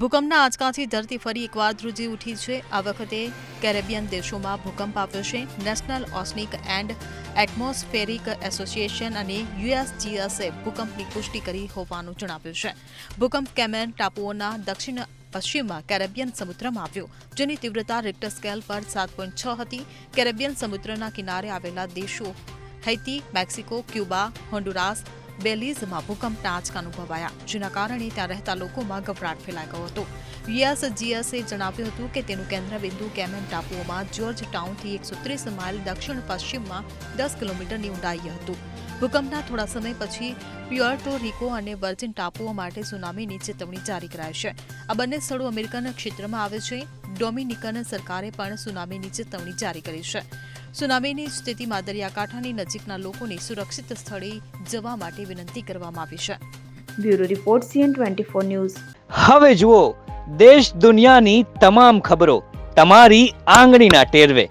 ભૂકંપના આંચકાથી ધરતી ફરી એકવાર ધ્રુજી ઉઠી છે. આ વખતે કેરેબિયન દેશોમાં ભૂકંપ આવ્યો છે. National oceanic and atmospheric association અને યુએસજીએસએ ભૂકંપની પુષ્ટિ કરી હોવાનું જણાવ્યું છે. ભૂકંપ કેમેન ટાપુઓના દક્ષિણ પશ્ચિમમાં કેરેબિયન સમુદ્રમાં આવ્યો, જેની તીવ્રતા રિક્ટર સ્કેલ પર સાત પોઈન્ટ છ હતી. કેરેબિયન સમુદ્રના કિનારે આવેલા દેશો, હૈતી, મેક્સિકો, ક્યુબા, હોન્ડુરાસ બેલીઝમાં ભૂકંપના આંચકા અનુભવાયા. જેના કારણે ત્યાં રહેતા લોકોમાં ગભરાટ ફેલાઈ ગયો હતો યુએસજીએસે જણાવ્યું હતું કે તેનું કેન્દ્રબિંદુ કેમેન ટાપુઓમાં જ્યોર્જ ટાઉનથી એકસો ત્રીસ માઇલ દક્ષિણ પશ્ચિમમાં દસ કિલોમીટરની ઊંડાઈએ હતું. ભૂકંપના થોડા સમય પછી પ્યુઅર્ટો રિકો અને વર્જિન ટાપુઓ માટે સુનામીની ચેતવણી જારી કરાઈ છે. આ બંને સ્થળો અમેરિકન ક્ષેત્રમાં આવે છે. ડોમિનિકન સરકારે પણ સુનામીની ચેતવણી જારી કરી છે. સુનામીની સ્થિતિમાં દરિયાકાંઠાની નજીકના લોકોને સુરક્ષિત સ્થળે જવા માટે વિનંતી કરવામાં આવી છે. Bureau report CN twenty four news. હવે જુઓ દેશ દુનિયાની તમામ ખબરો તમારી આંગળીના ટેરવે.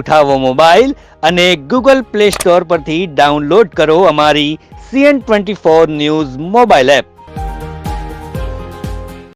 ઉઠાવો મોબાઈલ અને ગૂગલ પ્લે સ્ટોર પરથી ડાઉનલોડ કરો અમારી CN twenty four news mobile app.